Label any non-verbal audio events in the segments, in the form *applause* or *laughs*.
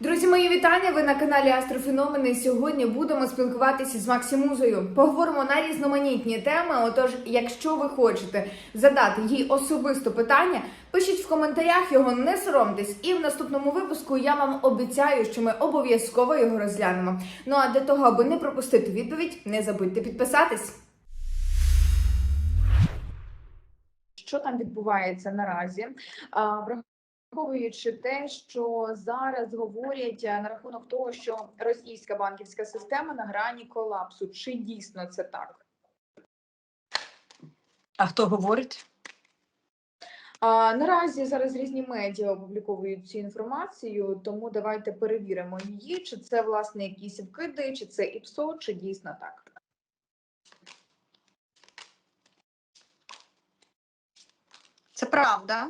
Друзі, мої вітання! Ви на каналі Астрофеномени. Сьогодні будемо спілкуватися з Максимузою. Поговоримо на різноманітні теми. Отож, якщо ви хочете задати їй особисто питання, пишіть в коментарях його, не соромтесь. І в наступному випуску я вам обіцяю, що ми обов'язково його розглянемо. Ну а для того, аби не пропустити відповідь, не забудьте підписатись. що там відбувається наразі, враховуючи те, що зараз говорять е, на рахунок того, що російська банківська система на грані колапсу. Чи дійсно це так? А хто говорить? А, наразі зараз різні медіа опубліковують цю інформацію, тому давайте перевіримо її, чи це власне якісь вкиди, чи це ІПСО, чи дійсно так. Це правда.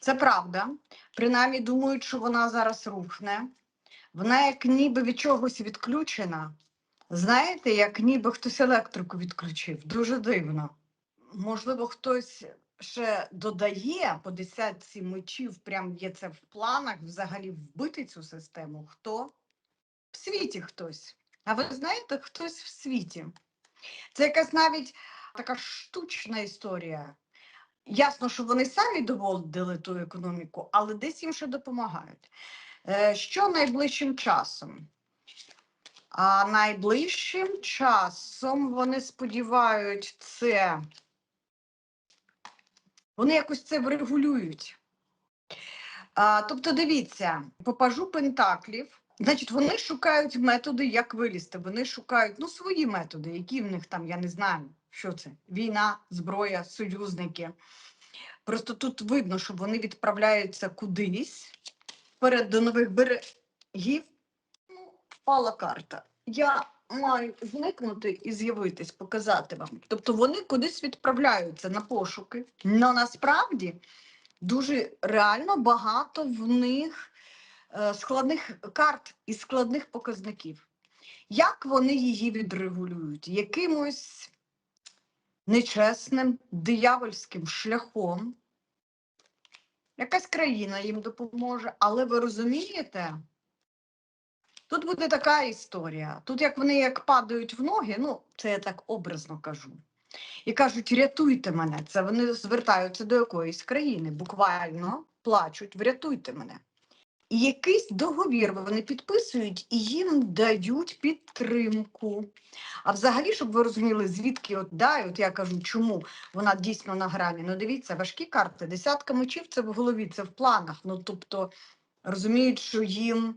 Це правда. Принаймні думають, що вона зараз рухне. Вона як ніби від чогось відключена. Знаєте, як ніби хтось електрику відключив. Дуже дивно. Можливо, хтось ще додає по десятці мечів, прям є це в планах взагалі вбити цю систему. Хто? В світі хтось. А ви знаєте, хтось в світі. Це якась навіть така штучна історія. Ясно, що вони самі доводили ту економіку, але десь їм ще допомагають. Е, Що найближчим часом? А найближчим часом вони сподівають це. Вони якось це врегулюють. А, тобто, дивіться, по пажу Пентаклів, значить, вони шукають методи, як вилізти. Вони шукають ну, свої методи, які в них там, я не знаю, що це? Війна, зброя, союзники. Просто тут видно, що вони відправляються кудись вперед до нових берегів. Ну, впала карта. Я маю зникнути і з'явитись, показати вам. Тобто вони кудись відправляються на пошуки. Але насправді дуже реально багато в них е, складних карт і складних показників. Як вони її відрегулюють? Якимось нечесним диявольським шляхом. Якась країна їм допоможе, але ви розумієте? Тут буде така історія. Тут, як вони як падають в ноги, ну, це я так образно кажу. І кажуть, рятуйте мене. Це вони звертаються до якоїсь країни, буквально плачуть, врятуйте мене. Якийсь договір вони підписують і їм дають підтримку. А взагалі, щоб ви розуміли, звідки от да, от я кажу, чому вона дійсно на грані. Ну, дивіться, важкі карти, десятка мечів це в голові, це в планах. Ну, тобто розуміють, що їм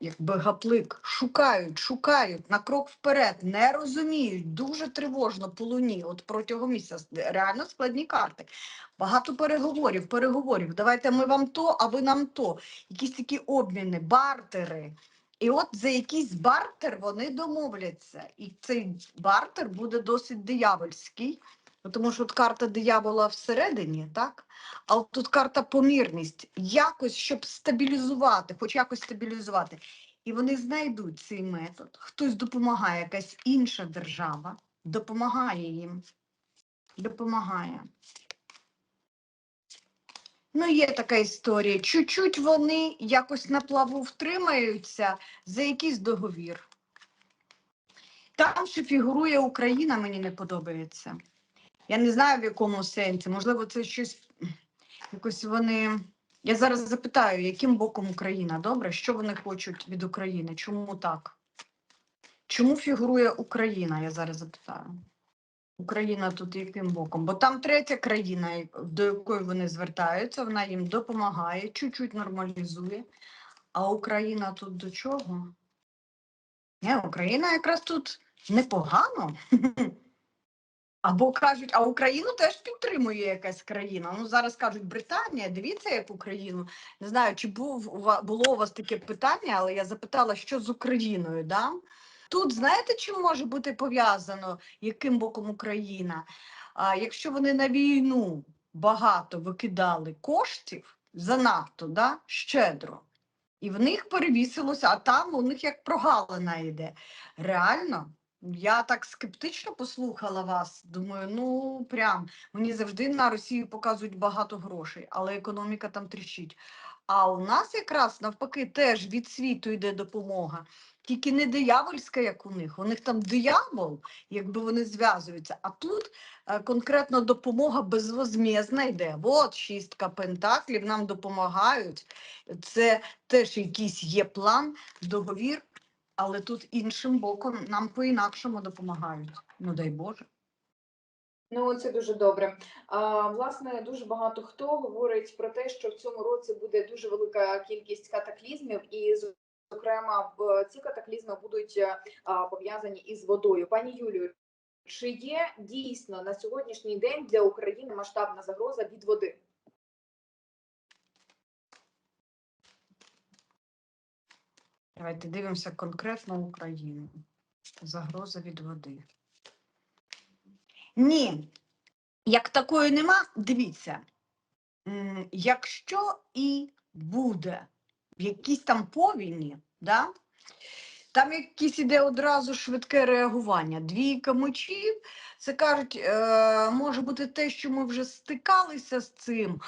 якби гаплик шукають, шукають на крок вперед, не розуміють, дуже тривожно по луні, от протягом місяця. Реально складні карти. Багато переговорів, переговорів. Давайте ми вам то, а ви нам то. Якісь такі обміни, бартери. І от за якийсь бартер вони домовляться. І цей бартер буде досить диявольський, тому що от карта диявола всередині, так? А от тут карта помірність, якось, щоб стабілізувати, хоч якось стабілізувати. І вони знайдуть цей метод. Хтось допомагає, якась інша держава допомагає їм. Допомагає. Ну, є така історія. Чуть-чуть вони якось на плаву втримаються за якийсь договір. Там, що фігурує Україна, мені не подобається. Я не знаю, в якому сенсі. Можливо, це щось якось вони. Я зараз запитаю, яким боком Україна? Добре, що вони хочуть від України? Чому так? Чому фігурує Україна? Я зараз запитаю. Україна тут яким боком? Бо там третя країна, до якої вони звертаються, вона їм допомагає, чуть-чуть нормалізує. А Україна тут до чого? Ні, Україна якраз тут непогано. *laughs* Або кажуть, а Україну теж підтримує якась країна. Ну зараз кажуть Британія, дивіться, як Україну. Не знаю, чи був було у вас таке питання, але я запитала, що з Україною. Да? Тут знаєте, чим може бути пов'язано, яким боком Україна? А, якщо вони на війну багато викидали коштів занадто, да? щедро, і в них перевісилося, а там у них як прогалина йде. Реально, я так скептично послухала вас. Думаю, ну прям мені завжди на Росію показують багато грошей, але економіка там тріщить. А у нас якраз навпаки теж від світу йде допомога. Тільки не диявольська, як у них. У них там диявол, якби вони зв'язуються. А тут е, конкретно допомога безвозмєзна йде. От шістка пентаклів нам допомагають. Це теж якийсь є план, договір, але тут іншим боком нам по-інакшому допомагають. Ну дай Боже. Ну, це дуже добре. А, власне, дуже багато хто говорить про те, що в цьому році буде дуже велика кількість катаклізмів, і зокрема, в ці катаклізми будуть е, пов'язані із водою. Пані Юлію, чи є дійсно на сьогоднішній день для України масштабна загроза від води? Давайте дивимося конкретно Україну. Загроза від води. Ні, як такої нема, дивіться, якщо і буде в якійсь там повіні, да, там якесь іде одразу швидке реагування. Двійка мечів, це кажуть, е, може бути те, що ми вже стикалися з цим,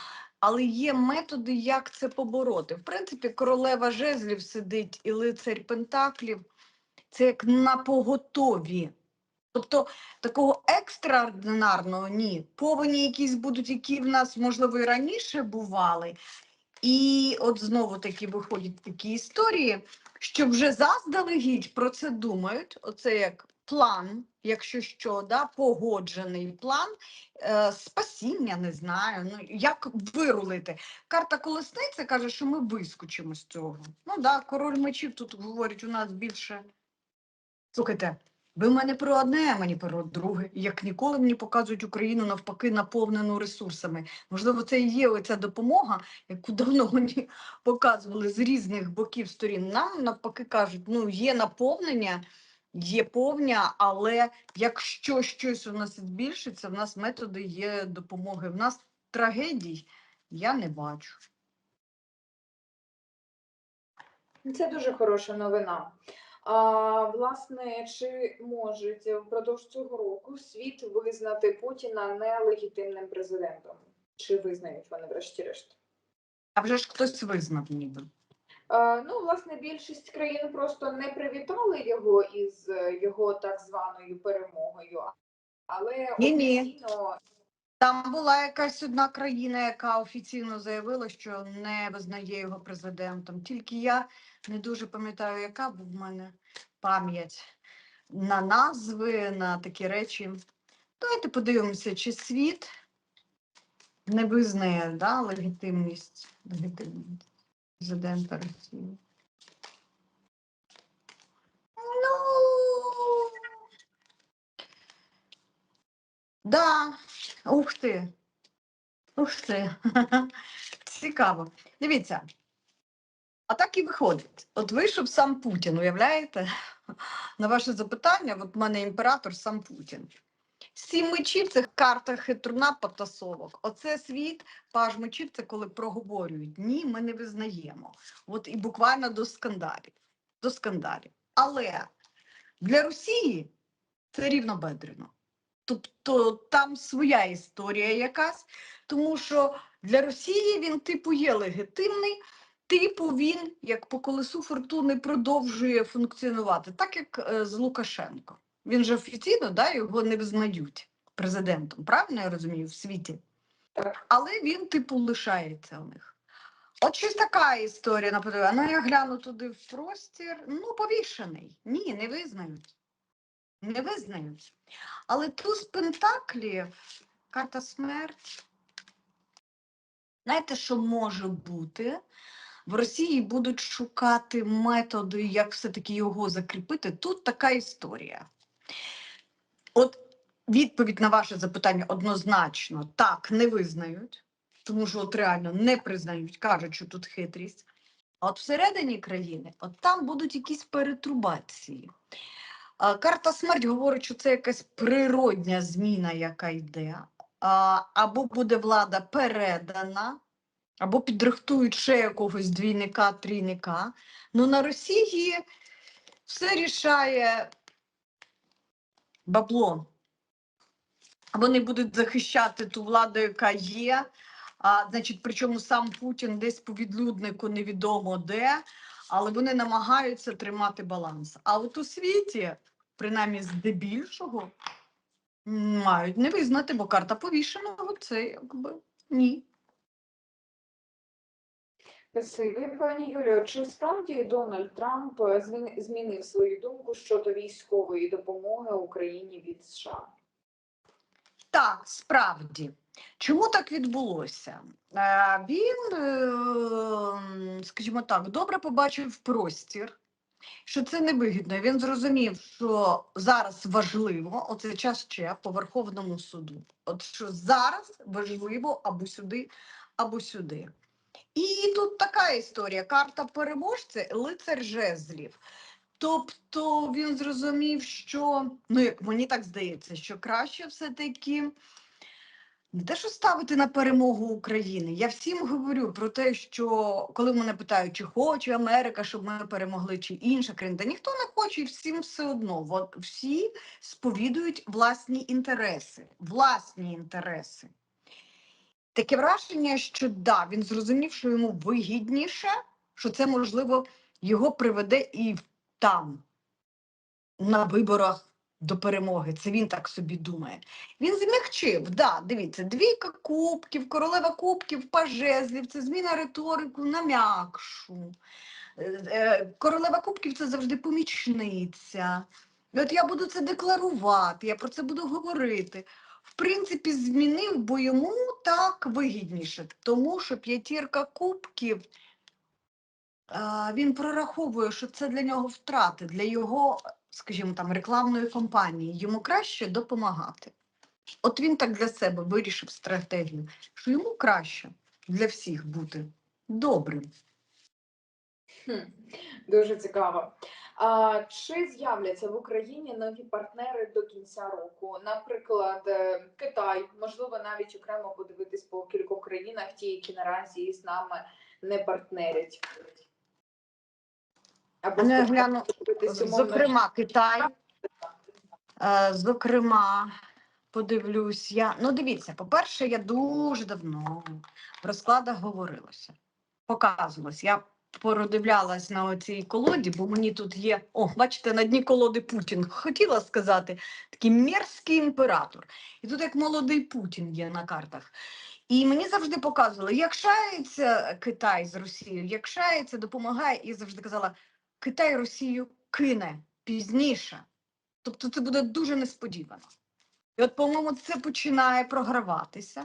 але є методи, як це побороти. В принципі, королева жезлів сидить і лицарь Пентаклів. Це як на поготові. Тобто такого екстраординарного ні. Повені якісь будуть, які в нас, можливо, і раніше бували. І от знову таки виходять такі історії, що вже заздалегідь про це думають. Оце як план, якщо що, да, погоджений план е, спасіння, не знаю. Ну як вирулити. Карта колесниця каже, що ми вискочимо з цього. Ну да, король мечів тут говорить, у нас більше. Слухайте, ви мене про одне, а мені про друге. Як ніколи мені показують Україну навпаки наповнену ресурсами. Можливо, це і є оця допомога, яку давно *laughs* мені показували з різних боків сторін. Нам навпаки кажуть, ну є наповнення, є повня, але якщо щось у нас збільшиться, в нас методи є допомоги. В нас трагедій я не бачу. Це дуже хороша новина. А, власне, чи можуть впродовж цього року світ визнати Путіна нелегітимним президентом? Чи визнають вони врешті-решт? А вже ж хтось визнав ніби. Е, Ну, власне, більшість країн просто не привітали його із е, його так званою перемогою, але офіційно Там була якась одна країна, яка офіційно заявила, що не визнає його президентом. Тільки я не дуже пам'ятаю, яка, бо в мене пам'ять на назви, на такі речі. Давайте подивимося, чи світ не визнає да, легітимність, легітимність президента Росії. Ну, да, ух ти. Ух ти. *laughs* Цікаво. Дивіться. А так і виходить. От вийшов сам Путін, уявляєте? *laughs* На ваше запитання, от в мене імператор сам Путін. Сім мечів це карта хитруна потасовок. Оце світ, паж мечів це коли проговорюють. Ні, ми не визнаємо. От і буквально до скандалів. До скандалів. Але для Росії це рівнобедрено. Тобто там своя історія якась, тому що для Росії він, типу, є легітимний, типу, він, як по колесу фортуни, продовжує функціонувати, так як е, з Лукашенко. Він же офіційно да, його не визнають президентом, правильно я розумію, в світі. Але він, типу, лишається у них. От щось така історія, наприклад. Ну, я гляну туди в простір. Ну, повішений. Ні, не визнають. Не визнають. Але туз Пентаклів, карта смерть. Знаєте, що може бути? В Росії будуть шукати методи, як все-таки його закріпити. Тут така історія. От відповідь на ваше запитання однозначно так, не визнають, тому що от реально не признають, кажуть, що тут хитрість. А от всередині країни, от там будуть якісь перетрубації. Карта смерть говорить, що це якась природня зміна, яка йде. Або буде влада передана, або підрихтують ще якогось двійника, трійника. Ну на Росії все рішає бабло. Вони будуть захищати ту владу, яка є. А, значить, причому сам Путін десь по відлюднику невідомо де, але вони намагаються тримати баланс. А от у світі, принаймні здебільшого, мають не визнати, бо карта повішеного це якби ні. Спасибі, пані Юлію. Чи справді Дональд Трамп е, змінив свою думку щодо військової допомоги Україні від США? Так, справді. Чому так відбулося? Е, Він, е, скажімо так, добре побачив простір, що це невигідно. Він зрозумів, що зараз важливо, оце час ще по Верховному суду. От що зараз важливо або сюди, або сюди. І тут така історія: карта переможця, лицар жезлів. Тобто він зрозумів, що ну як мені так здається, що краще все-таки не те, що ставити на перемогу України. Я всім говорю про те, що коли мене питають, чи хоче Америка, щоб ми перемогли, чи інша країна, та ніхто не хоче, і всім все одно. Всі сповідують власні інтереси, власні інтереси. Таке враження, що да, він зрозумів, що йому вигідніше, що це можливо його приведе і там, на виборах до перемоги. Це він так собі думає. Він змягчив, да, дивіться, двійка кубків, королева кубків, пажезлів, це зміна риторику на м'якшу. Е, е, Королева кубків це завжди помічниця. От я буду це декларувати, я про це буду говорити. В принципі, змінив, бо йому так вигідніше, тому що п'ятірка кубків він прораховує, що це для нього втрати, для його, скажімо там, рекламної кампанії. Йому краще допомагати. От він так для себе вирішив стратегію, що йому краще для всіх бути добрим. Хм, дуже цікаво. А чи з'являться в Україні нові партнери до кінця року? Наприклад, е, Китай, можливо, навіть окремо подивитись по кількох країнах, ті, які наразі з нами не партнерять. Або Ну, гляну, Зокрема, Китай. Е, Зокрема, подивлюсь я. Ну, дивіться, по-перше, я дуже давно в розкладах говорилося, показувалось. Я породивлялась на оцій колоді, бо мені тут є. О, бачите, на дні колоди Путін. Хотіла сказати, такий мерзкий імператор. І тут як молодий Путін є на картах. І мені завжди показували, як шається Китай з Росією, як шається, допомагає, і завжди казала, Китай Росію кине пізніше. Тобто це буде дуже несподівано. І от, по-моєму, це починає програватися.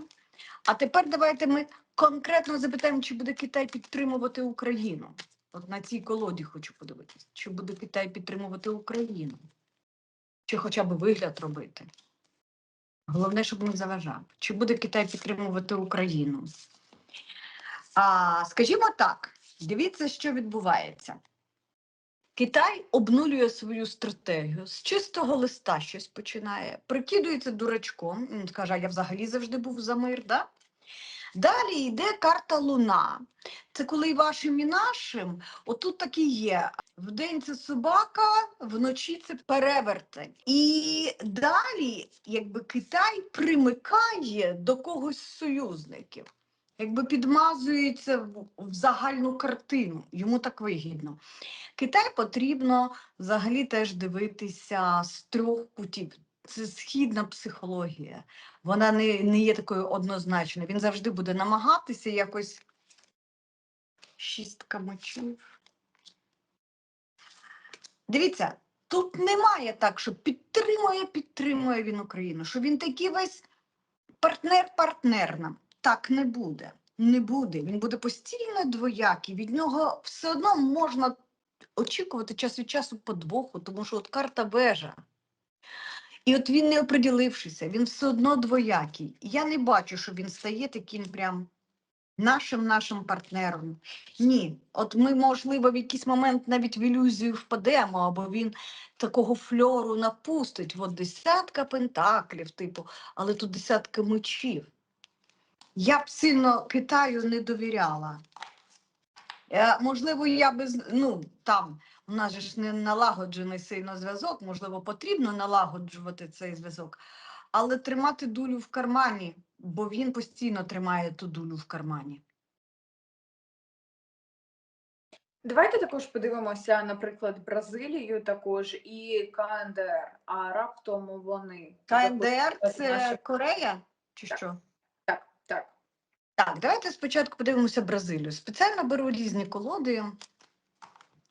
А тепер давайте ми конкретно запитаємо, чи буде Китай підтримувати Україну. От на цій колоді хочу подивитися, чи буде Китай підтримувати Україну, чи хоча б вигляд робити. Головне, щоб не заважав. Чи буде Китай підтримувати Україну? А, скажімо так, дивіться, що відбувається. Китай обнулює свою стратегію, з чистого листа щось починає, прикидується дурачком, він каже, я взагалі завжди був за мир. Да? Далі йде карта Луна. Це коли вашим, і нашим, отут так і є. Вдень це собака, вночі це перевертень. І далі, якби Китай примикає до когось союзників, якби підмазується в загальну картину. Йому так вигідно. Китай потрібно взагалі теж дивитися з трьох кутів. Це східна психологія. Вона не, не є такою однозначною. Він завжди буде намагатися якось шістка мечів. Дивіться, тут немає так, що підтримує, підтримує він Україну, що він такий весь партнер-партнер нам. Так не буде. Не буде. Він буде постійно двоякий. Від нього все одно можна очікувати час від часу подвоху, тому що от карта вежа. І от він не оприділившися, він все одно двоякий. Я не бачу, що він стає таким прям нашим нашим партнером. Ні, от ми, можливо, в якийсь момент навіть в ілюзію впадемо, або він такого фльору напустить. От десятка пентаклів, типу, але тут десятка мечів. Я б сильно Китаю не довіряла. Е, можливо, я би ну там у нас же ж не налагоджений сильно зв'язок, можливо, потрібно налагоджувати цей зв'язок, але тримати дулю в кармані бо він постійно тримає ту дулю в кармані. Давайте також подивимося, наприклад, Бразилію також і КНДР. А раптом вони КНДР це Корея чи Так. що? так, так. Так, давайте спочатку подивимося Бразилію. Спеціально беру різні колоди,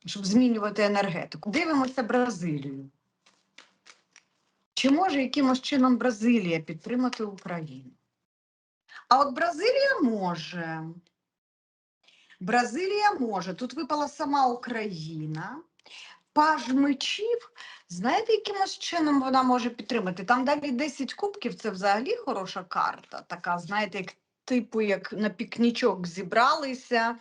щоб змінювати енергетику. Дивимося Бразилію. Чи може якимось чином Бразилія підтримати Україну? А от Бразилія може. Бразилія може. Тут випала сама Україна. Паж мечів. Знаєте, якимось чином вона може підтримати? Там далі 10 кубків це взагалі хороша карта. Така, знаєте, як типу, як на пікнічок зібралися.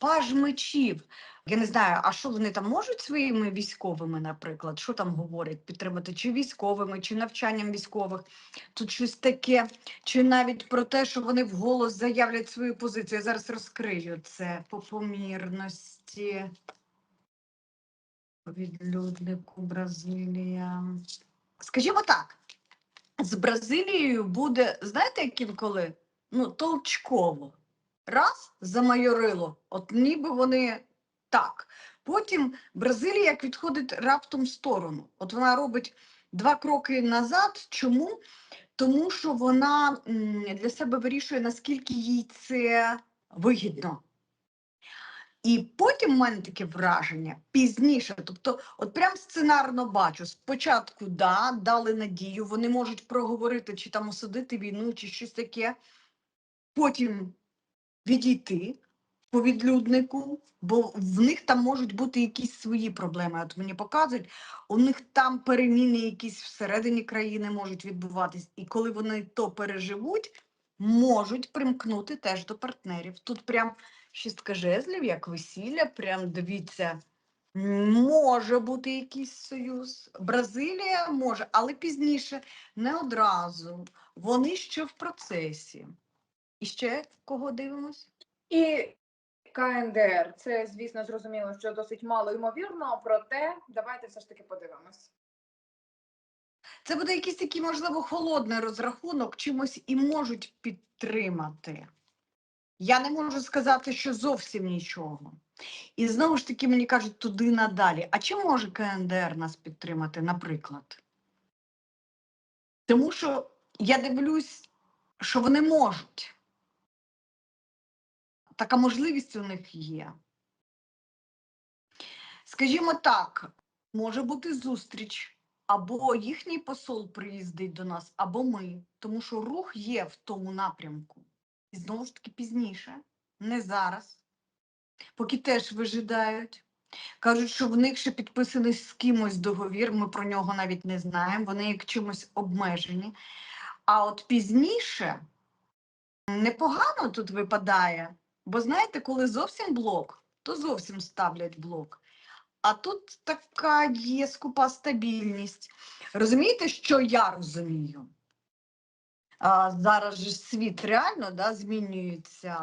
Паж мечів. Я не знаю, а що вони там можуть своїми військовими, наприклад, що там говорять, підтримати, чи військовими, чи навчанням військових. Тут щось таке, чи навіть про те, що вони вголос заявлять свою позицію. Я зараз розкрию це по помірності. Відлюднику Бразилія. Скажімо так, з Бразилією буде, знаєте, яким коли? Ну, толчково. Раз замайорило, от ніби вони так. Потім Бразилія як відходить раптом в сторону. От вона робить два кроки назад. Чому? Тому що вона для себе вирішує, наскільки їй це вигідно. І потім в мене таке враження пізніше. Тобто, от прям сценарно бачу. Спочатку да, дали надію, вони можуть проговорити, чи там осудити війну, чи щось таке. Потім відійти по відлюднику, бо в них там можуть бути якісь свої проблеми. От мені показують, у них там переміни якісь всередині країни можуть відбуватись. І коли вони то переживуть, можуть примкнути теж до партнерів. Тут прям шістка жезлів, як весілля, прям дивіться. Може бути якийсь союз. Бразилія може, але пізніше, не одразу. Вони ще в процесі. І ще кого дивимось? І КНДР. Це, звісно, зрозуміло, що досить мало ймовірно, проте давайте все ж таки подивимось. Це буде якийсь такий, можливо, холодний розрахунок, чимось і можуть підтримати. Я не можу сказати, що зовсім нічого. І знову ж таки мені кажуть туди надалі. А чи може КНДР нас підтримати, наприклад? Тому що я дивлюсь, що вони можуть. Така можливість у них є. Скажімо так, може бути зустріч, або їхній посол приїздить до нас, або ми, тому що рух є в тому напрямку. І знову ж таки пізніше, не зараз, поки теж вижидають. Кажуть, що в них ще підписаний з кимось договір, ми про нього навіть не знаємо, вони як чимось обмежені. А от пізніше непогано тут випадає, бо знаєте, коли зовсім блок, то зовсім ставлять блок. А тут така є скупа стабільність. Розумієте, що я розумію? А, зараз же світ реально да, змінюється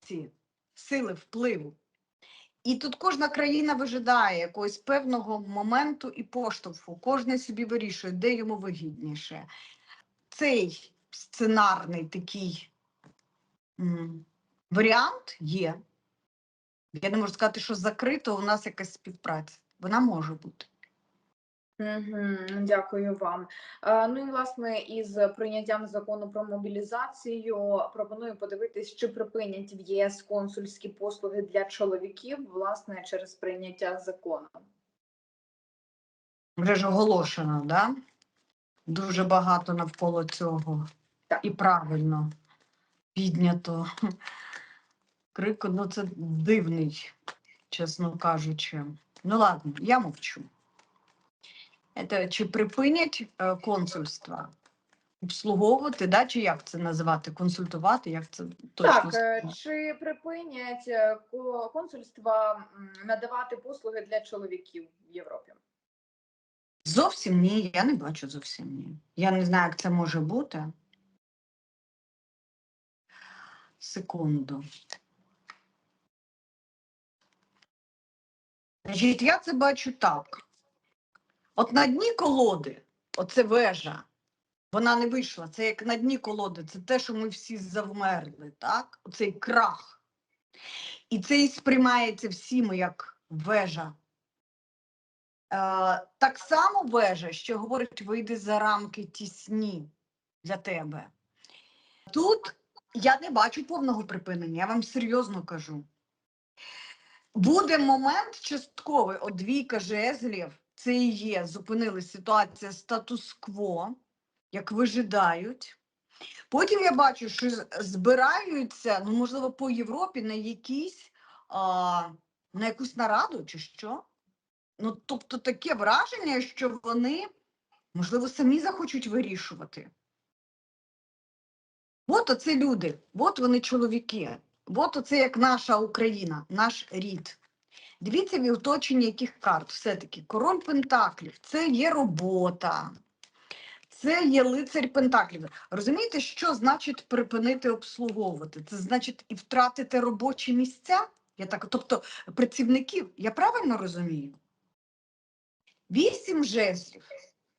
ці сили впливу. І тут кожна країна вижидає якогось певного моменту і поштовху. Кожен собі вирішує, де йому вигідніше. Цей сценарний такий варіант є. Я не можу сказати, що закрито у нас якась співпраця. Вона може бути. Угу, дякую вам. Е, Ну і власне із прийняттям закону про мобілізацію пропоную подивитись, чи припинять в ЄС консульські послуги для чоловіків, власне, через прийняття закону. Вже ж оголошено, да? Дуже багато навколо цього. Так. І правильно піднято. Крику, ну це дивний, чесно кажучи. Ну ладно, я мовчу. Это, чи припинять е, консульства обслуговувати, да, чи як це називати? Консультувати, як це точно Так, е, чи припинять е, консульства надавати послуги для чоловіків в Європі? Зовсім ні, я не бачу зовсім ні. Я не знаю, як це може бути. Секунду. Значить, я це бачу так. От на дні колоди, оце вежа, Вона не вийшла. Це як на дні колоди. Це те, що ми всі завмерли, так? Оцей крах. І це і сприймається всіми як вежа. Е, так само вежа, що говорить, вийди за рамки тісні для тебе. Тут я не бачу повного припинення, я вам серйозно кажу. Буде момент частковий, от двійка жезлів, це і є, зупинили ситуація статус-кво, як вижидають. Потім я бачу, що збираються, ну, можливо, по Європі на якісь, а, на якусь нараду чи що. Ну, тобто таке враження, що вони, можливо, самі захочуть вирішувати. От оце люди, от вони чоловіки, от оце як наша Україна, наш рід. Дивіться в оточенні яких карт. Все-таки король Пентаклів це є робота, це є лицарь Пентаклів. Розумієте, що значить припинити обслуговувати? Це значить і втратити робочі місця? Я так, тобто працівників, я правильно розумію? Вісім жезлів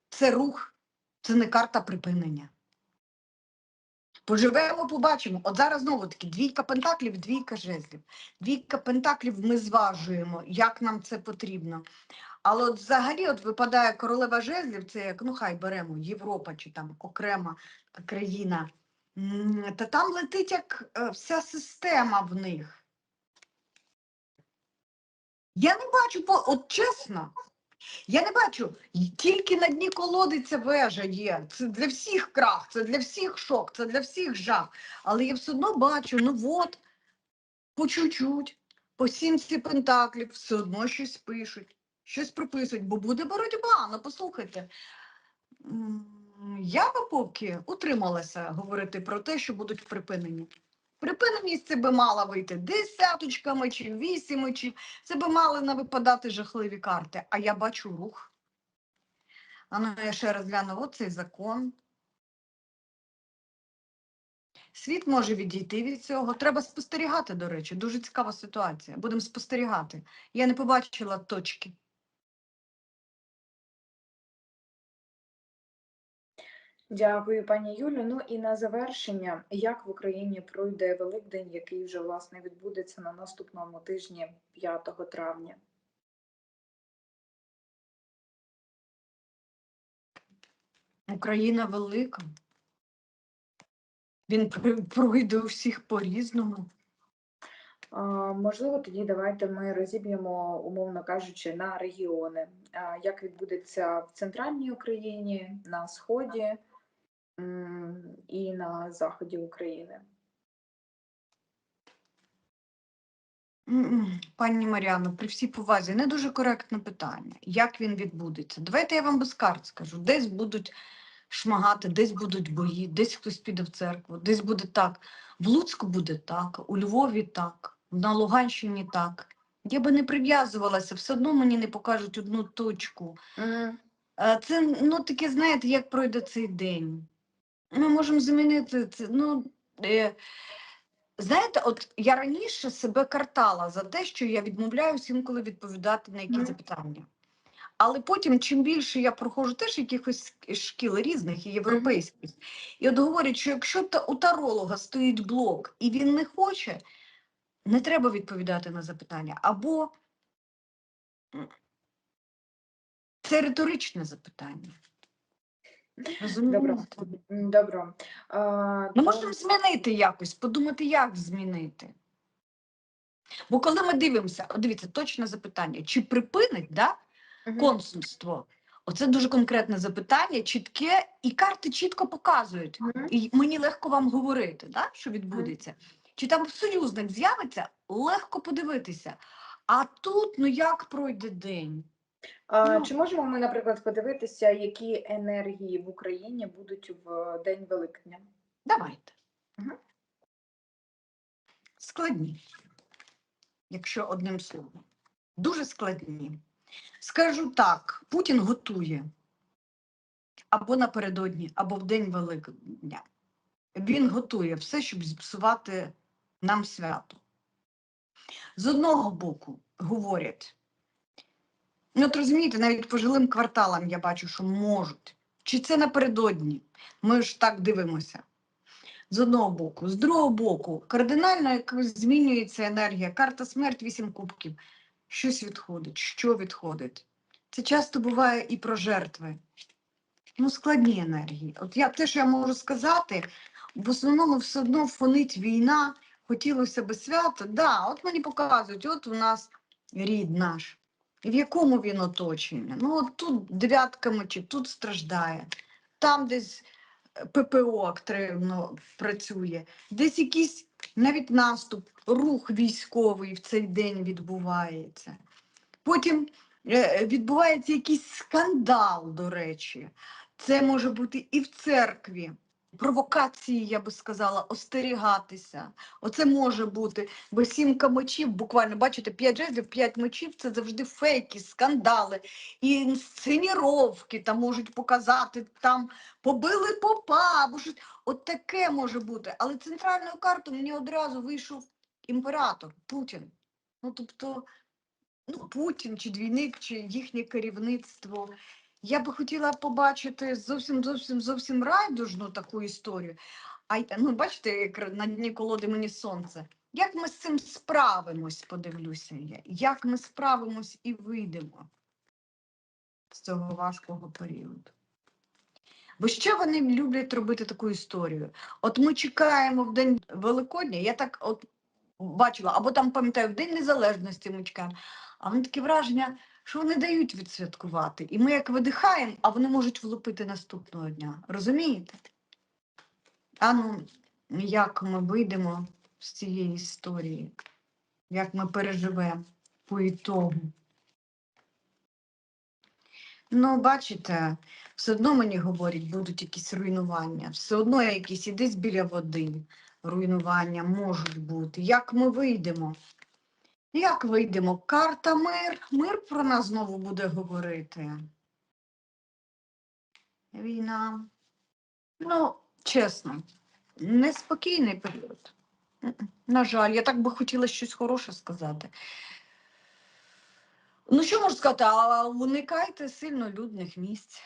це рух, це не карта припинення. Поживемо, побачимо. От зараз знову таки двійка пентаклів, двійка жезлів. Двійка пентаклів ми зважуємо, як нам це потрібно. Але от взагалі от випадає королева жезлів, це як, ну хай беремо Європа чи там окрема країна. Та там летить як е, вся система в них. Я не бачу, от чесно, я не бачу, тільки на дні колоди ця вежа є. Це для всіх крах, це для всіх шок, це для всіх жах. Але я все одно бачу, ну от, по чуть-чуть, по сімці пентаклів, все одно щось пишуть, щось прописують, бо буде боротьба. Ну послухайте. Я би поки утрималася говорити про те, що будуть припинені. Припиненість це би мала вийти десяточками чи вісіми, чи це би мали не випадати жахливі карти. А я бачу рух. А ну я ще раз гляну, от цей закон. Світ може відійти від цього. Треба спостерігати, до речі. Дуже цікава ситуація. Будемо спостерігати. Я не побачила точки. Дякую, пані Юлю. Ну і на завершення, як в Україні пройде Великдень, який вже власне відбудеться на наступному тижні 5 травня? Україна велика. Він пройде у всіх по-різному. Можливо, тоді давайте ми розіб'ємо, умовно кажучи, на регіони. Як відбудеться в центральній Україні, на сході і на заході України? Пані Маріано, при всій повазі, не дуже коректне питання. Як він відбудеться? Давайте я вам без карт скажу. Десь будуть шмагати, десь будуть бої, десь хтось піде в церкву, десь буде так. В Луцьку буде так, у Львові так, на Луганщині так. Я би не прив'язувалася, все одно мені не покажуть одну точку. Е, Це ну таке, знаєте, як пройде цей день. Ми можемо замінити це. Ну, е, знаєте, от я раніше себе картала за те, що я відмовляюся інколи відповідати на якісь запитання. Але потім, чим більше я проходжу теж якихось шкіл різних і європейських, і от говорять, що якщо та, у таролога стоїть блок і він не хоче, не треба відповідати на запитання. Або це риторичне запитання. М, Добре. А, Ми то- можемо змінити якось, подумати, як змінити. Бо коли ми дивимося, от дивіться, точне запитання, чи припинить да, Мгм. консульство? Оце дуже конкретне запитання, чітке, і карти чітко показують. Мгм. І мені легко вам говорити, да, що відбудеться. Чи там союзник з'явиться, легко подивитися. А тут, ну як пройде день? А, Ну. Чи можемо ми, наприклад, подивитися, які енергії в Україні будуть в День Великдня? Давайте. Мгм. Складні, якщо одним словом. Дуже складні. Скажу так: Путін готує або напередодні, або в День Великдня. Він готує все, щоб зіпсувати нам свято. З одного боку, говорять, ну, от розумієте, навіть по жилим кварталам я бачу, що можуть Чи це напередодні? Ми ж так дивимося. З одного боку, з другого боку, кардинально якось змінюється енергія. Карта смерть, вісім кубків. Щось відходить. Що відходить? Це часто буває і про жертви. Ну, складні енергії. От я те, що я можу сказати, в основному все одно фонить війна, хотілося би свято. Да, от мені показують, от у нас рід наш. В якому він оточенні? Ну, от тут дев'ятка мечів, тут страждає, там десь е, ППО активно працює, десь якийсь навіть наступ, рух військовий в цей день відбувається. Потім е, відбувається якийсь скандал, до речі. Це може бути і в церкві. Провокації, я би сказала, остерігатися. Оце може бути, бо сімка мечів, буквально, бачите, п'ять жезлів, п'ять мечів це завжди фейки, скандали, інсценіровки там можуть показати, там побили попа, або. От таке може бути. Але центральною картою мені одразу вийшов імператор Путін. Ну, тобто, ну, Путін чи двійник, чи їхнє керівництво. Я би хотіла побачити зовсім зовсім зовсім райдужну таку історію. А ну, бачите, як на дні колоди мені сонце. Як ми з цим справимось, подивлюся я. Як ми справимось і вийдемо з цього важкого періоду. Бо що вони люблять робити таку історію? От ми чекаємо в День Великодня, я так от бачила, або там пам'ятаю, в День Незалежності ми чекаємо. А вони таке враження, що вони дають відсвяткувати. І ми як видихаємо, а вони можуть влупити наступного дня. Розумієте? А ну, як ми вийдемо з цієї історії? Як ми переживемо по ітогу? Ну, бачите, все одно мені говорять, будуть якісь руйнування. Все одно я якісь і біля води руйнування можуть бути. Як ми вийдемо? Як вийдемо? Карта мир. Мир про нас знову буде говорити. Війна. Ну, чесно, неспокійний період. На жаль, я так би хотіла щось хороше сказати. Ну, що можу сказати, а уникайте сильно людних місць.